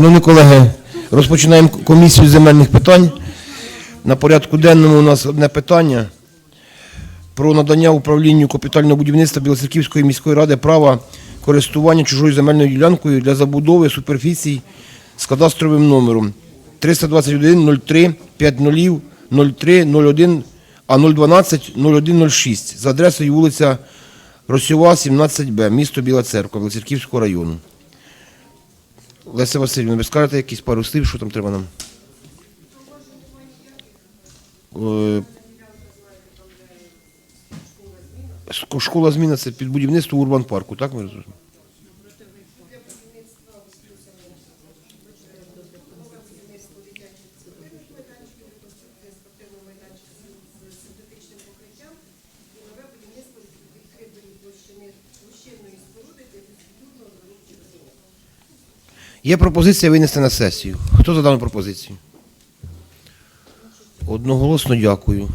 Шановні колеги, розпочинаємо комісію земельних питань. На порядку денному у нас одне питання про надання управлінню капітального будівництва Білоцерківської міської ради права користування чужою земельною ділянкою для забудови суперфіцій з кадастровим номером 321 03 50 03 01 а 012 0106 за адресою вулиця Росьова, 17Б, місто Біла Церква, Білоцерківського району. Леся Васильівна, ви скажете якісь пару слів, що там треба нам? Е, Школа зміна це під будівництво Урбан парку, так ми розуміємо? Є пропозиція винести на сесію. Хто за дану пропозицію? Одноголосно дякую.